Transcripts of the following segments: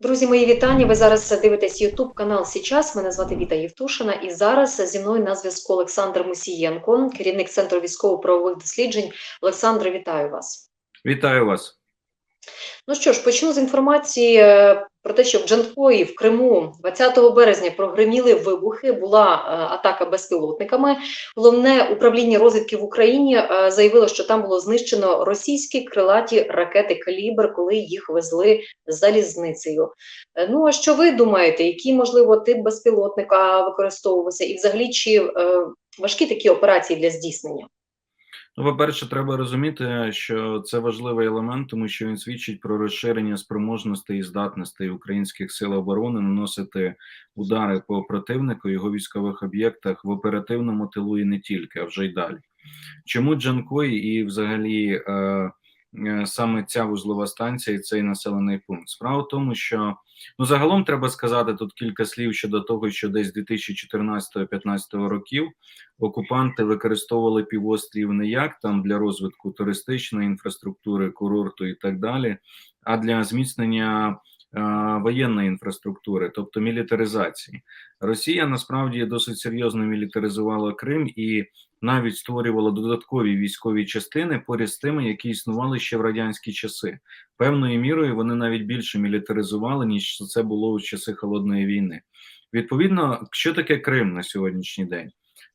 Друзі, мої вітання. Ви зараз дивитесь YouTube канал Січас. Мене звати Віта Євтушина. І зараз зі мною на зв'язку Олександр Мусієнко, керівник центру військово-правових досліджень. Олександре, вітаю вас. Вітаю вас. Ну що ж, почну з інформації е, про те, що в Джанкої в Криму 20 березня прогреміли вибухи. Була е, атака безпілотниками. Головне управління розвідки в Україні е, заявило, що там було знищено російські крилаті ракети калібр, коли їх везли залізницею. Ну а що ви думаєте, який можливо тип безпілотника використовувався, і взагалі чи важкі такі операції для здійснення? Ну, по-перше, треба розуміти, що це важливий елемент, тому що він свідчить про розширення спроможностей і здатностей українських сил оборони наносити удари по противнику його військових об'єктах в оперативному тилу і не тільки, а вже й далі. Чому Джанкой і взагалі е, саме ця вузлова станція і цей населений пункт? Справа в тому, що ну загалом треба сказати тут кілька слів щодо того, що десь 2014-2015 років окупанти використовували півострів не як там для розвитку туристичної інфраструктури, курорту і так далі, а для зміцнення е, воєнної інфраструктури, тобто мілітаризації. Росія насправді досить серйозно мілітаризувала Крим і навіть створювала додаткові військові частини поряд з тими, які існували ще в радянські часи. Певною мірою вони навіть більше мілітаризували, ніж це було у часи холодної війни. Відповідно, що таке Крим на сьогоднішній день?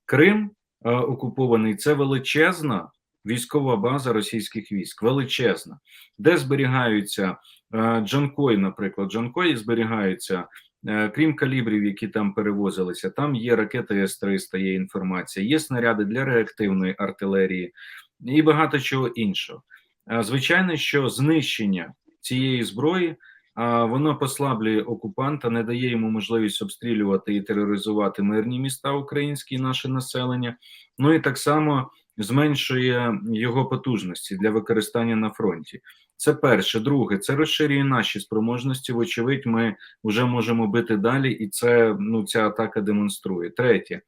Крим е, окупований це величезна військова база російських військ, величезна, де зберігаються е, Джанкой, наприклад, Джанкой зберігаються. Е, Крім калібрів, які там перевозилися, там є ракети С-300, є інформація, є снаряди для реактивної артилерії і багато чого іншого. Е, Звичайно, що знищення цієї зброї воно послаблює окупанта, не дає йому можливість обстрілювати і тероризувати мирні міста українські наше населення. Ну і так само зменшує його потужності для використання на фронті. Це перше. Друге, це розширює наші спроможності. Вочевидь, ми вже можемо бити далі, і це ну ця атака демонструє. Третє,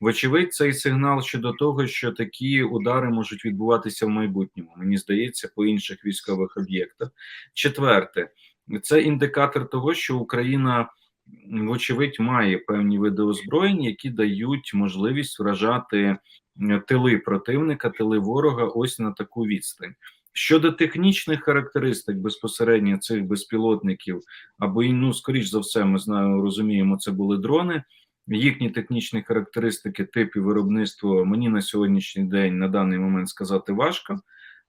вочевидь, цей сигнал щодо того, що такі удари можуть відбуватися в майбутньому. Мені здається, по інших військових об'єктах. Четверте. Це індикатор того, що Україна, вочевидь, має певні види озброєнь, які дають можливість вражати тили противника, тили ворога ось на таку відстань. Щодо технічних характеристик безпосередньо цих безпілотників, або ну, скоріш за все, ми знаємо, розуміємо, це були дрони. Їхні технічні характеристики, типи виробництва мені на сьогоднішній день на даний момент сказати важко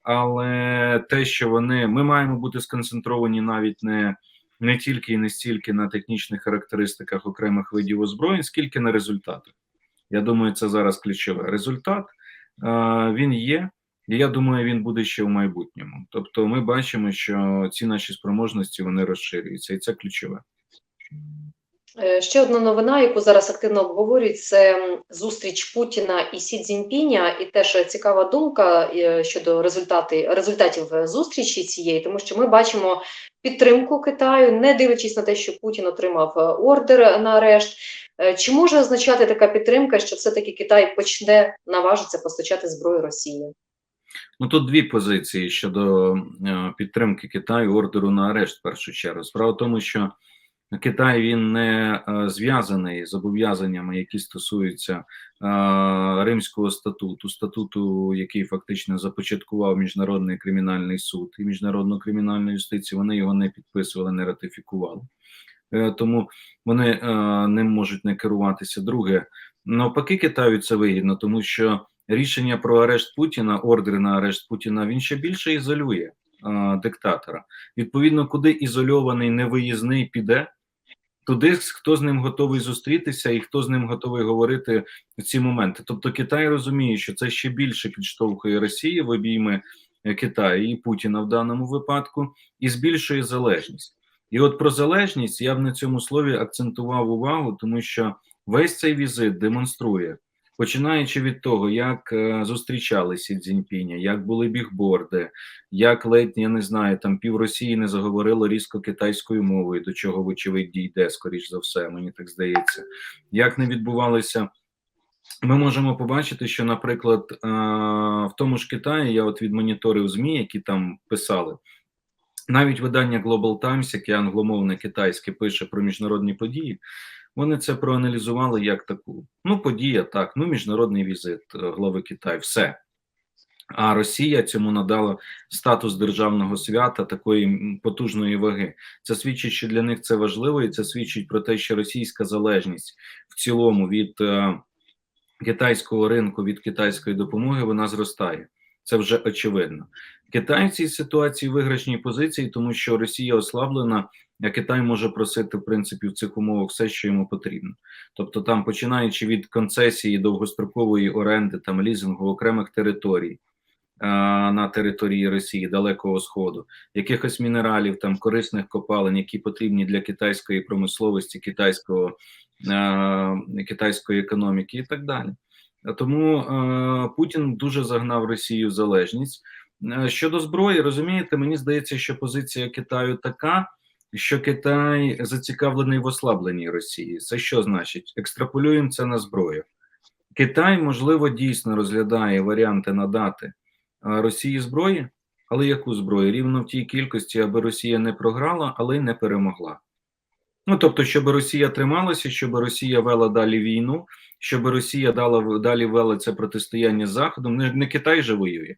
але те, що вони ми маємо бути сконцентровані навіть не не тільки і не стільки на технічних характеристиках окремих видів озброєнь, скільки на результатах. Я думаю, це зараз ключове. Результат він є, і я думаю, він буде ще в майбутньому. Тобто, ми бачимо, що ці наші спроможності вони розширюються, і це ключове. Е, Ще одна новина, яку зараз активно обговорюють, це зустріч Путіна і Сі Цзіньпіня. І теж цікава думка е, щодо результати, результатів е, зустрічі цієї, тому що ми бачимо підтримку Китаю, не дивлячись на те, що Путін отримав ордер на арешт. Е, Чи може означати така підтримка, що все-таки Китай почне наважитися постачати зброю Росії? Ну тут дві позиції щодо е, підтримки Китаю ордеру на арешт. В першу чергу справа в тому, що Китай він не е, зв'язаний з зобов'язаннями, які стосуються Римського статуту, статуту, який фактично започаткував міжнародний кримінальний суд і міжнародну кримінальну юстицію. Вони його не підписували, не ратифікували. Е, тому вони е, не можуть не керуватися. Друге, навпаки, Китаю це вигідно, тому що рішення про арешт Путіна, ордер на арешт Путіна, він ще більше ізолює е, диктатора. Відповідно, куди ізольований невиїзний піде, туди хто з ним готовий зустрітися і хто з ним готовий говорити в ці моменти. Тобто Китай розуміє, що це ще більше підштовхує Росії в обійми Китаю і Путіна в даному випадку, і збільшує залежність. І от про залежність я б на цьому слові акцентував увагу, тому що весь цей візит демонструє, починаючи від того, як е, зустрічали Сі Цзіньпіня, як були бігборди, як ледь я не знаю, там пів Росії не заговорило різко китайською мовою, до чого вочевидь дійде, скоріш за все, мені так здається, як не відбувалися. Ми можемо побачити, що, наприклад, е, в тому ж Китаї я от відмоніторив ЗМІ, які там писали, Навіть видання Global Times, яке англомовне китайське пише про міжнародні події, вони це проаналізували як таку. Ну, подія так, ну, міжнародний візит е, глави Китаю, все. А Росія цьому надала статус державного свята такої потужної ваги. Це свідчить, що для них це важливо, і це свідчить про те, що російська залежність в цілому від е, китайського ринку, від китайської допомоги, вона зростає. Це вже очевидно. Китай в цій ситуації в виграшній позиції, тому що Росія ослаблена, а Китай може просити в принципі в цих умовах все, що йому потрібно. Тобто, там починаючи від концесії довгострокової оренди, там лізингу окремих територій на території Росії, Далекого Сходу, якихось мінералів, там корисних копалин, які потрібні для китайської промисловості, китайського а, китайської економіки і так далі. Тому е, Путін дуже загнав Росію в залежність. Е, Щодо зброї, розумієте, мені здається, що позиція Китаю така, що Китай зацікавлений в ослабленні Росії. Це що значить? Екстраполюємо це на зброю. Китай, можливо, дійсно розглядає варіанти надати е, Росії зброї, але яку зброю? Рівно в тій кількості, аби Росія не програла, але й не перемогла. Ну тобто, щоб Росія трималася, щоб Росія вела далі війну, щоб Росія дала далі вела це протистояння з Заходом. Не, не Китай же воює.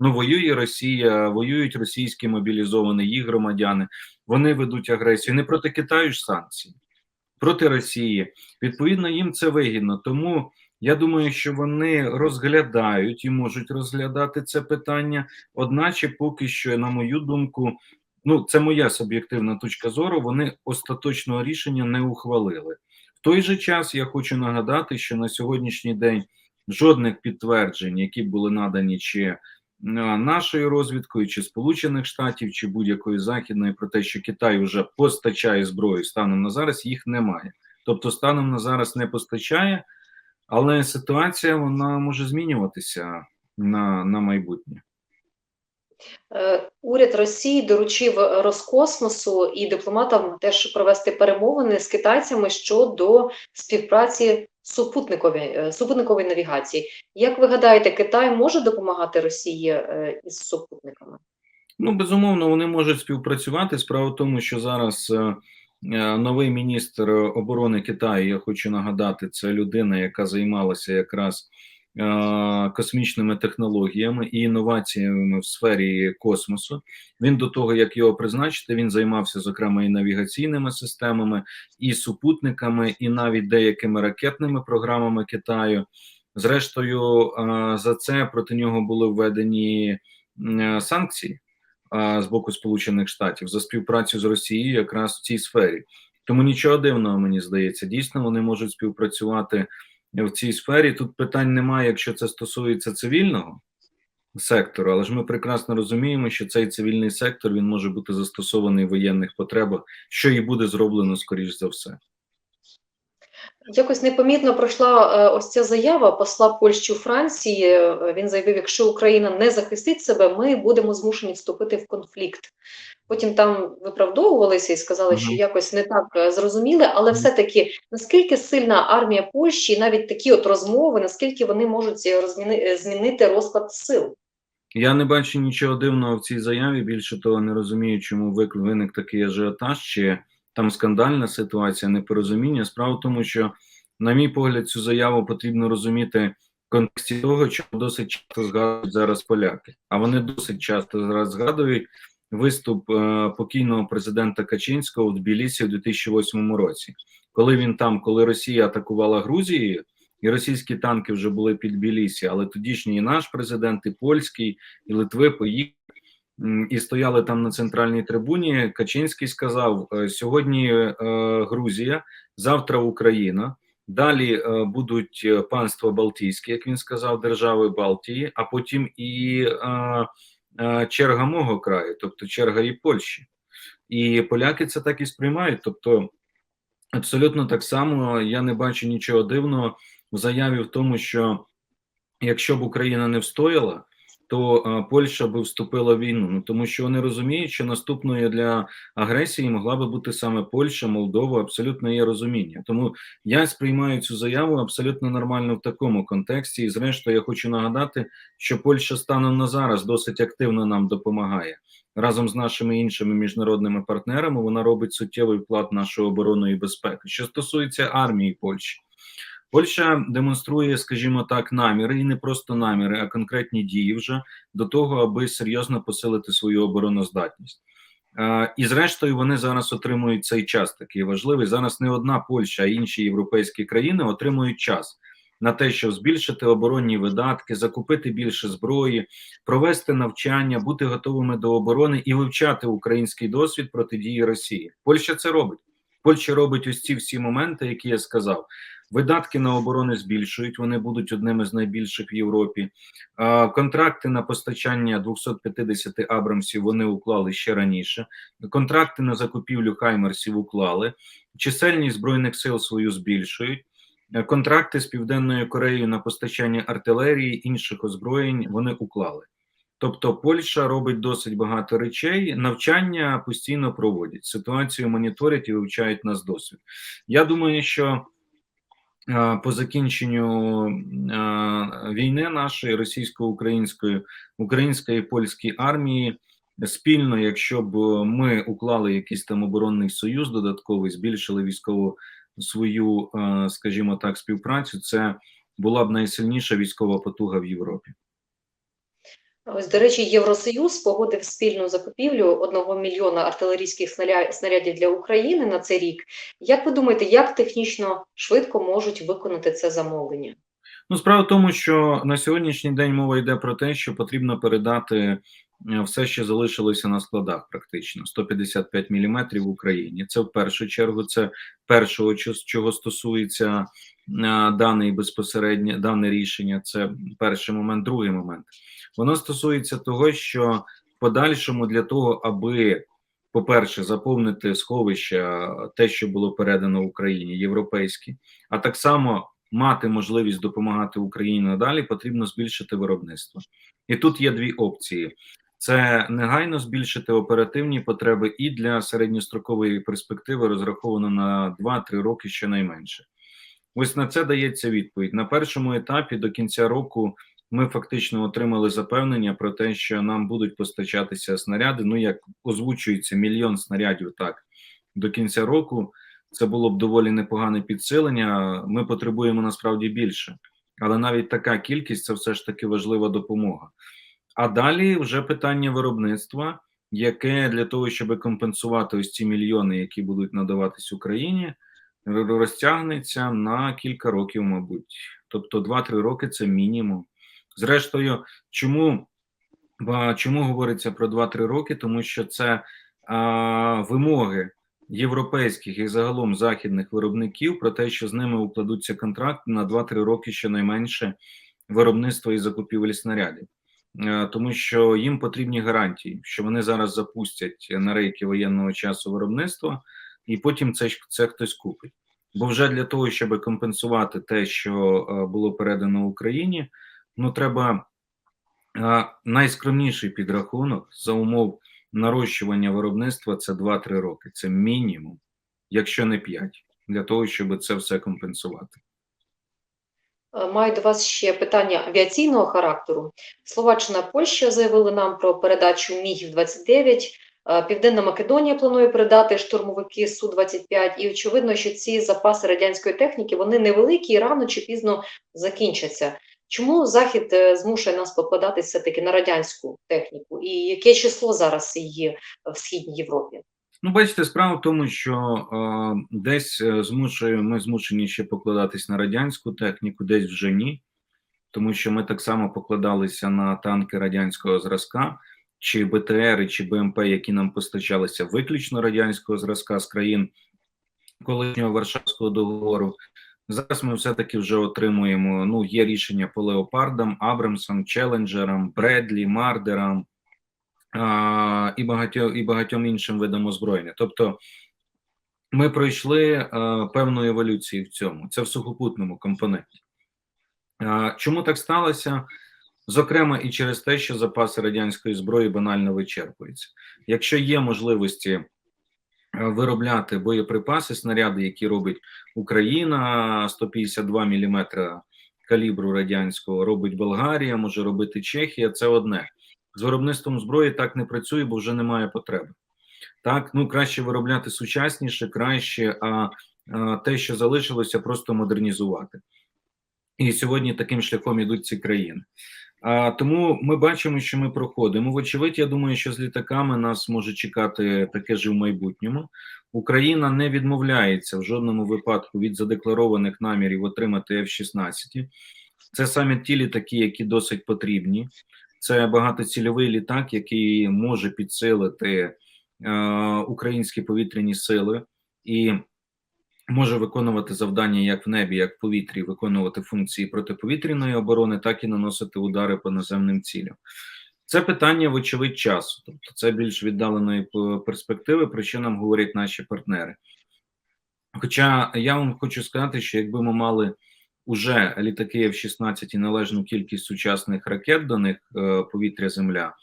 Ну, воює Росія, воюють російські мобілізовані їх громадяни. Вони ведуть агресію не проти Китаю ж санкції, проти Росії. Відповідно, їм це вигідно. Тому я думаю, що вони розглядають і можуть розглядати це питання. Одначе, поки що, на мою думку, ну це моя суб'єктивна точка зору. Вони остаточного рішення не ухвалили. В той же час я хочу нагадати, що на сьогоднішній день жодних підтверджень, які були надані чи е, нашою розвідкою, чи Сполучених Штатів, чи будь-якої західної про те, що Китай вже постачає зброю станом на зараз, їх немає. Тобто, станом на зараз не постачає, але ситуація вона може змінюватися на, на майбутнє. Е, Уряд Росії доручив Роскосмосу і дипломатам теж провести перемовини з китайцями щодо співпраці супутникової, е, супутникової навігації. Як ви гадаєте, Китай може допомагати Росії е, із супутниками? Ну, безумовно, вони можуть співпрацювати. Справа в тому, що зараз новий міністр оборони Китаю, я хочу нагадати, це людина, яка займалася якраз космічними технологіями і інноваціями в сфері космосу. Він до того, як його призначити, він займався зокрема і навігаційними системами, і супутниками, і навіть деякими ракетними програмами Китаю. Зрештою, е, за це проти нього були введені е, санкції з боку Сполучених Штатів за співпрацю з Росією якраз в цій сфері. Тому нічого дивного, мені здається, дійсно вони можуть співпрацювати в цій сфері. Тут питань немає, якщо це стосується цивільного сектору, але ж ми прекрасно розуміємо, що цей цивільний сектор він може бути застосований в воєнних потребах, що і буде зроблено скоріш за все. Якось непомітно пройшла е, ось ця заява посла Польщі у Франції. Він заявив, якщо Україна не захистить себе, ми будемо змушені вступити в конфлікт. Потім там виправдовувалися і сказали, що якось не так е, зрозуміли, але все-таки наскільки сильна армія Польщі, і навіть такі от розмови, наскільки вони можуть розміни- е, змінити розклад сил? Я не бачу нічого дивного в цій заяві. Більше того, не розумію, чому виник такий ажіотаж, чи там скандальна ситуація, непорозуміння. Справа в тому, що, на мій погляд, цю заяву потрібно розуміти в контексті того, що досить часто згадують зараз поляки. А вони досить часто зараз згадують виступ е, покійного президента Качинського в Тбілісі у 2008 році, коли він там, коли Росія атакувала Грузію. І російські танки вже були під Білісі, але тодішній і наш президент, і польський, і Литви поїхали і стояли там на центральній трибуні. Качинський сказав: е, сьогодні е, Грузія, завтра Україна. Далі е, будуть е, панства Балтійські, як він сказав, держави Балтії, а потім і е, черга мого краю, тобто черга і Польщі. І поляки це так і сприймають. Тобто, абсолютно так само я не бачу нічого дивного в заяві в тому, що якщо б Україна не встояла, то е, Польща би вступила в війну. Ну тому що вони розуміють, що наступною для агресії могла би бути саме Польща, Молдова. Абсолютно є розуміння. Тому я сприймаю цю заяву абсолютно нормально в такому контексті. І зрештою, я хочу нагадати, що Польща станом на зараз досить активно нам допомагає. разом з нашими іншими міжнародними партнерами. Вона робить суттєвий вклад в нашу оборону і безпеку. Що стосується армії Польщі, Польща демонструє, скажімо так, наміри і не просто наміри, а конкретні дії вже до того, аби серйозно посилити свою обороноздатність. Е, І, зрештою, вони зараз отримують цей час такий важливий. Зараз не одна Польща, а інші європейські країни отримують час на те, щоб збільшити оборонні видатки, закупити більше зброї, провести навчання, бути готовими до оборони і вивчати український досвід протидії Росії. Польща це робить. Польща робить ось ці всі моменти, які я сказав. Видатки на оборони збільшують, вони будуть одними з найбільших в Європі. Контракти на постачання 250 Абрамсів вони уклали ще раніше. Контракти на закупівлю Хаймерсів уклали. Чисельність збройних сил свою збільшують. Е, Контракти з Південною Кореєю на постачання артилерії інших озброєнь вони уклали. Тобто Польща робить досить багато речей, навчання постійно проводять, ситуацію моніторять і вивчають нас досвід. Я думаю, що по закінченню е, війни нашої російсько-української, української і польської армії спільно, якщо б ми уклали якийсь там оборонний союз додатковий, збільшили військову свою, е, скажімо так, співпрацю, це була б найсильніша військова потуга в Європі. Ось, до речі, Євросоюз погодив спільну закупівлю одного мільйона артилерійських снаря- снарядів для України на цей рік. Як ви думаєте, як технічно швидко можуть виконати це замовлення? Ну, справа в тому, що на сьогоднішній день мова йде про те, що потрібно передати е, все, що залишилося на складах, практично 155 мм в Україні. Це в першу чергу, це першого, чо- чого стосується е, даний безпосередньо дане рішення. Це перший момент. Другий момент воно стосується того, що в подальшому для того, аби по-перше, заповнити сховища, те, що було передано Україні, європейські, а так само мати можливість допомагати Україні надалі, потрібно збільшити виробництво. І тут є дві опції: це негайно збільшити оперативні потреби, і для середньострокової перспективи розраховано на 2-3 роки щонайменше. Ось на це дається відповідь. На першому етапі до кінця року ми фактично отримали запевнення про те, що нам будуть постачатися снаряди. Ну як озвучується мільйон снарядів так до кінця року. Це було б доволі непогане підсилення. Ми потребуємо насправді більше, але навіть така кількість це все ж таки важлива допомога. А далі вже питання виробництва, яке для того, щоб компенсувати ось ці мільйони, які будуть надаватись Україні, розтягнеться на кілька років, мабуть. Тобто 2-3 роки це мінімум. Зрештою, чому, чому говориться про 2-3 роки? Тому що це а, вимоги європейських і загалом західних виробників про те, що з ними укладуться контракти на 2-3 роки щонайменше виробництва і закупівель снарядів. Е, Тому що їм потрібні гарантії, що вони зараз запустять на рейки воєнного часу виробництва, і потім це, це хтось купить. Бо вже для того, щоб компенсувати те, що е, було передано Україні, ну треба е, найскромніший підрахунок за умов нарощування виробництва це 2-3 роки. Це мінімум, якщо не 5, для того, щоб це все компенсувати. Е, Маю до вас ще питання авіаційного характеру. Словаччина, Польща заявили нам про передачу мігів 29 Е, Південна Македонія планує передати штурмовики су 25 і очевидно, що ці запаси радянської техніки вони невеликі і рано чи пізно закінчаться. Чому захід е, змушує нас покладатися все-таки на радянську техніку? І яке число зараз її в східній Європі? Ну, бачите, справа в тому, що е, десь е, змушує, ми змушені ще покладатись на радянську техніку, десь вже ні, тому що ми так само покладалися на танки радянського зразка, чи БТР, чи БМП, які нам постачалися виключно радянського зразка з країн колишнього Варшавського договору. Зараз ми все-таки вже отримуємо. Ну, є рішення по леопардам, Абрамсам, Челенджерам, Бредлі, Мардерам а, і багатьом і багатьом іншим видам озброєння. Тобто ми пройшли а, певну еволюцію в цьому. Це в сухопутному компоненті. А, чому так сталося? Зокрема, і через те, що запаси радянської зброї банально вичерпуються. Якщо є можливості е, виробляти боєприпаси, снаряди, які робить Україна, 152 мм калібру радянського, робить Болгарія, може робити Чехія, це одне. з виробництвом зброї так не працює, бо вже немає потреби. Так, ну краще виробляти сучасніше, краще, а, а те, що залишилося, просто модернізувати. І сьогодні таким шляхом ідуть ці країни. А, тому ми бачимо, що ми проходимо. Вочевидь, я думаю, що з літаками нас може чекати таке ж в майбутньому. Україна не відмовляється в жодному випадку від задекларованих намірів отримати F-16. Це саме ті літаки, які досить потрібні. Це багатоцільовий літак, який може підсилити е, українські повітряні сили і може виконувати завдання як в небі, як в повітрі, виконувати функції протиповітряної оборони, так і наносити удари по наземним цілям. Це питання, вочевидь, часу, тобто це більш віддаленої перспективи, про що нам говорять наші партнери. Хоча я вам хочу сказати, що якби ми мали уже літаки F-16 і належну кількість сучасних ракет до них е, повітря-земля,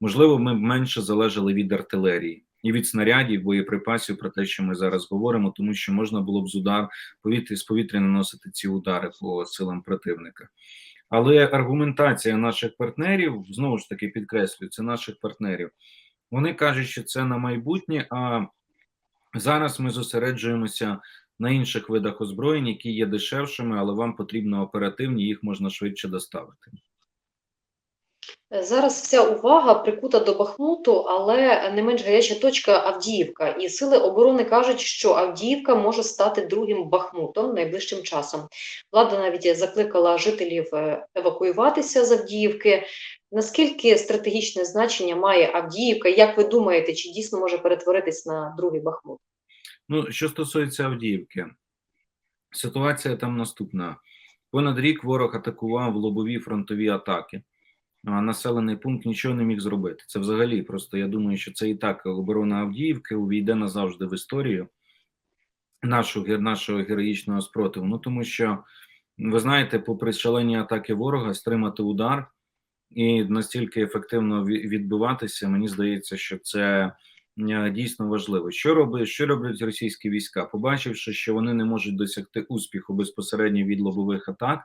можливо, ми б менше залежали від артилерії і від снарядів, боєприпасів про те, що ми зараз говоримо, тому що можна було б з удар повітря з повітря наносити ці удари по силам противника. Але аргументація наших партнерів знову ж таки підкреслюю, це наших партнерів. Вони кажуть, що це на майбутнє. А зараз ми зосереджуємося на інших видах озброєнь, які є дешевшими, але вам потрібно оперативні, їх можна швидше доставити. Зараз вся увага прикута до Бахмуту, але не менш гаряча точка Авдіївка. І сили оборони кажуть, що Авдіївка може стати другим Бахмутом найближчим часом. Влада навіть закликала жителів е, евакуюватися з Авдіївки. Наскільки стратегічне значення має Авдіївка? Як ви думаєте, чи дійсно може перетворитись на другий Бахмут? Ну, що стосується Авдіївки, ситуація там наступна: понад рік ворог атакував лобові фронтові атаки. А населений пункт нічого не міг зробити. Це взагалі просто я думаю, що це і так оборона Авдіївки увійде назавжди в історію нашого, нашого героїчного спротиву. Ну тому що ви знаєте, попри шалені атаки ворога, стримати удар і настільки ефективно ві- відбиватися, мені здається, що це е, дійсно важливо. Що робить, що роблять російські війська? Побачивши, що вони не можуть досягти успіху безпосередньо від лобових атак,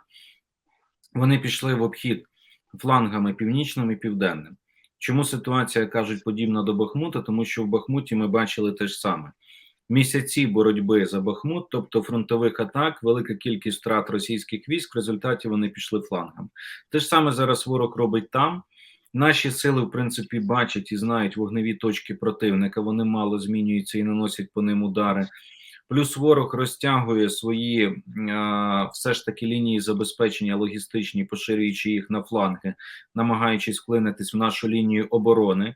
вони пішли в обхід флангами північним і південним. Чому ситуація кажуть подібна до Бахмута? Тому що в Бахмуті ми бачили те ж саме. Місяці боротьби за Бахмут, тобто фронтових атак, велика кількість втрат російських військ. В результаті вони пішли флангом. Те ж саме зараз ворог робить там. Наші сили, в принципі, бачать і знають вогневі точки противника. Вони мало змінюються і наносять по ним удари. Плюс ворог розтягує свої е, все ж таки лінії забезпечення логістичні, поширюючи їх на фланги, намагаючись вклинитись в нашу лінію оборони.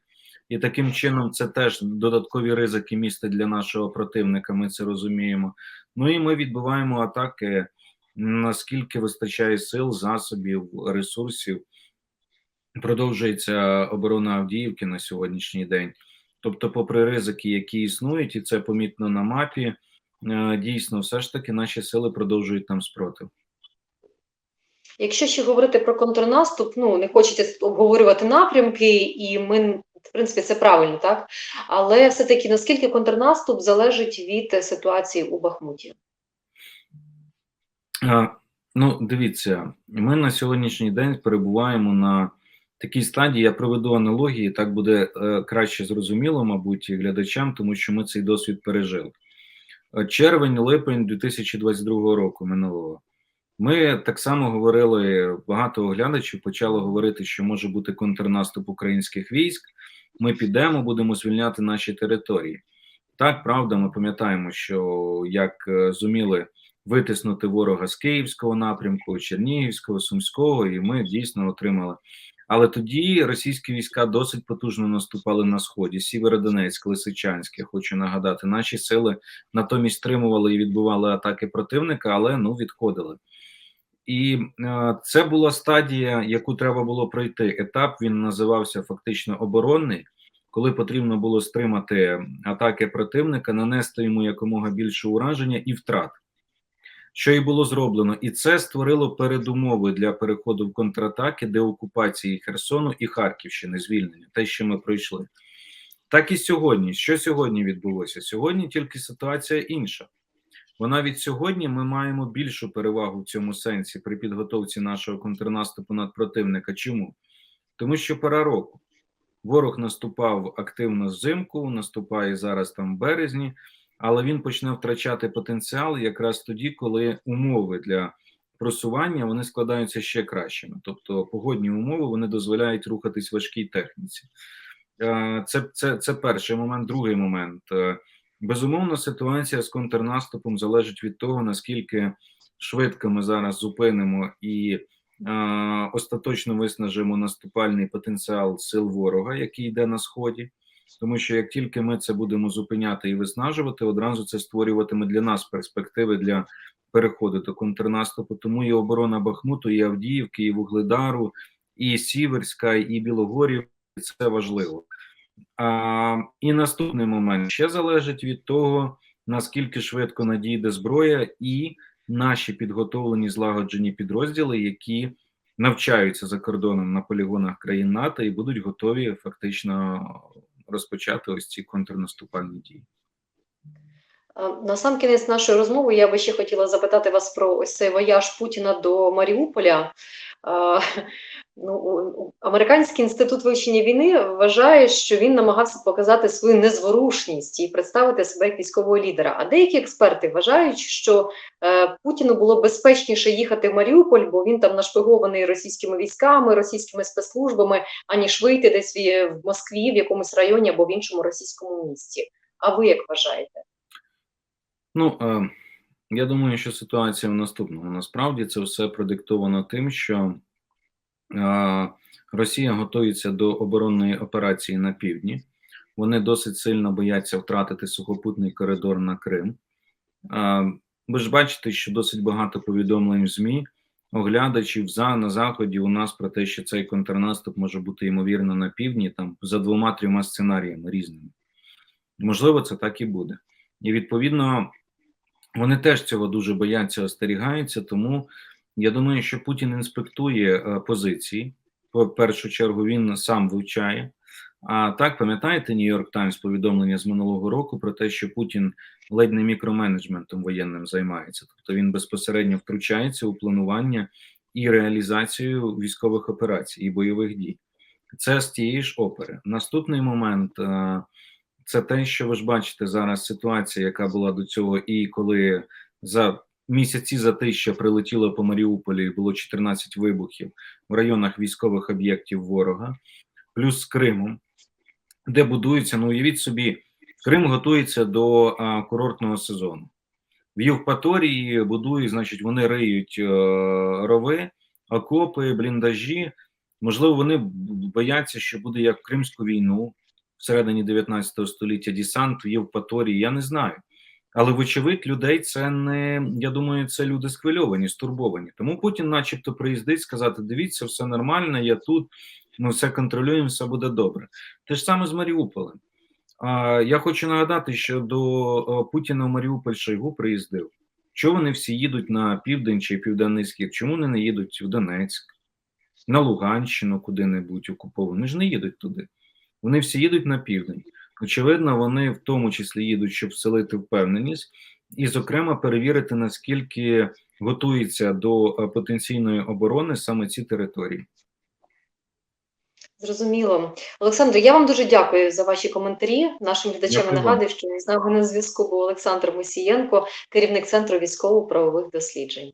І таким чином це теж додаткові ризики міста для нашого противника. Ми це розуміємо. Ну і ми відбиваємо атаки наскільки вистачає сил, засобів, ресурсів. Продовжується оборона Авдіївки на сьогоднішній день. Тобто, попри ризики, які існують, і це помітно на мапі, дійсно, все ж таки наші сили продовжують там спротив. Якщо ще говорити про контрнаступ, ну не хочеться обговорювати напрямки, і ми в принципі це правильно, так але все-таки наскільки контрнаступ залежить від ситуації у Бахмуті? А, Ну, дивіться, ми на сьогоднішній день перебуваємо на такій стадії. Я проведу аналогії, так буде е, краще зрозуміло, мабуть, і глядачам, тому що ми цей досвід пережили. Е, Червень, липень 2022 року минулого. Ми так само говорили, багато оглядачів почало говорити, що може бути контрнаступ українських військ. Ми підемо, будемо звільняти наші території. Так, правда, ми пам'ятаємо, що як е, зуміли витиснути ворога з Київського напрямку, Чернігівського, Сумського, і ми дійсно отримали. Але тоді російські війська досить потужно наступали на сході, Сєвєродонецьк, Лисичанськ, я хочу нагадати, наші сили натомість стримували і відбували атаки противника, але ну відходили. І е, це була стадія, яку треба було пройти. Етап він називався фактично оборонний, коли потрібно було стримати атаки противника, нанести йому якомога більше ураження і втрат. Що і було зроблено, і це створило передумови для переходу в контратаки, деокупації Херсону і Харківщини, звільнення, те, що ми пройшли. Так і сьогодні. Що сьогодні відбулося? Сьогодні тільки ситуація інша. Бо навіть сьогодні ми маємо більшу перевагу в цьому сенсі при підготовці нашого контрнаступу над противника. Чому? Тому що пора року. Ворог наступав активно взимку, наступає зараз там в березні, але він почне втрачати потенціал якраз тоді, коли умови для просування вони складаються ще кращими. Тобто погодні умови вони дозволяють рухатись важкій техніці. Е, Це, це, це перший момент. Другий момент. Е, Безумовно, ситуація з контрнаступом залежить від того, наскільки швидко ми зараз зупинимо і е, остаточно виснажимо наступальний потенціал сил ворога, який йде на сході. Тому що як тільки ми це будемо зупиняти і виснажувати, одразу це створюватиме для нас перспективи для переходу до контрнаступу. Тому і оборона Бахмуту, і Авдіївки, і Вугледару, і Сіверська, і Білогорів це важливо. А, і наступний момент ще залежить від того, наскільки швидко надійде зброя, і наші підготовлені злагоджені підрозділи, які навчаються за кордоном на полігонах країн НАТО і будуть готові фактично розпочати ось ці контрнаступальні дії. На сам кінець нашої розмови я би ще хотіла запитати вас про ось цей вояж Путіна до Маріуполя. Ну, Американський інститут вивчення війни вважає, що він намагався показати свою незворушність і представити себе як військового лідера. А деякі експерти вважають, що е, Путіну було безпечніше їхати в Маріуполь, бо він там нашпигований російськими військами, російськими спецслужбами, аніж вийти десь в Москві, в якомусь районі або в іншому російському місті. А ви як вважаєте? Ну е, я думаю, що ситуація в наступному. Насправді це все продиктовано тим, що е, Росія готується до оборонної операції на півдні. Вони досить сильно бояться втратити сухопутний коридор на Крим. Е, ви ж бачите, що досить багато повідомлень в ЗМІ, оглядачів за на заході у нас про те, що цей контрнаступ може бути ймовірно на півдні, там за двома-трьома сценаріями різними. Можливо, це так і буде. І відповідно вони теж цього дуже бояться, остерігаються. Тому я думаю, що Путін інспектує е, позиції. В першу чергу він сам вивчає. А так пам'ятаєте, Нью-Йорк Таймс повідомлення з минулого року про те, що Путін ледь не мікроменеджментом воєнним займається, тобто він безпосередньо втручається у планування і реалізацію військових операцій і бойових дій. Це з тієї ж опери. Наступний момент. Це те, що ви ж бачите зараз ситуація, яка була до цього, і коли за місяці за те, що прилетіло по Маріуполі, було 14 вибухів в районах військових об'єктів ворога, плюс з Кримом, де будується, ну уявіть собі, Крим готується до а, курортного сезону. В Євпаторії будують, значить, вони риють е, рови, окопи, бліндажі. Можливо, вони бояться, що буде як Кримську війну всередині 19 століття десант в Євпаторії, я не знаю. Але, вочевидь, людей це не я думаю, це люди схвильовані, стурбовані. Тому Путін, начебто, приїздить сказати: дивіться, все нормально, я тут, ми все контролюємо, все буде добре. Те ж саме з Маріуполем. А, я хочу нагадати, що до Путіна в Маріуполь Шойгу приїздив. Чому вони всі їдуть на південь чи південний схід? Чому вони не їдуть в Донецьк, на Луганщину, куди-небудь окуповану? Вони ж не їдуть туди. Вони всі їдуть на південь. Очевидно, вони в тому числі їдуть, щоб вселити впевненість, і, зокрема, перевірити наскільки готується до е, потенційної оборони саме ці території. Зрозуміло. Олександр, я вам дуже дякую за ваші коментарі. Нашим глядачам Дякую нагадую, що з нами на зв'язку був Олександр Мусієнко, керівник Центру військово-правових досліджень.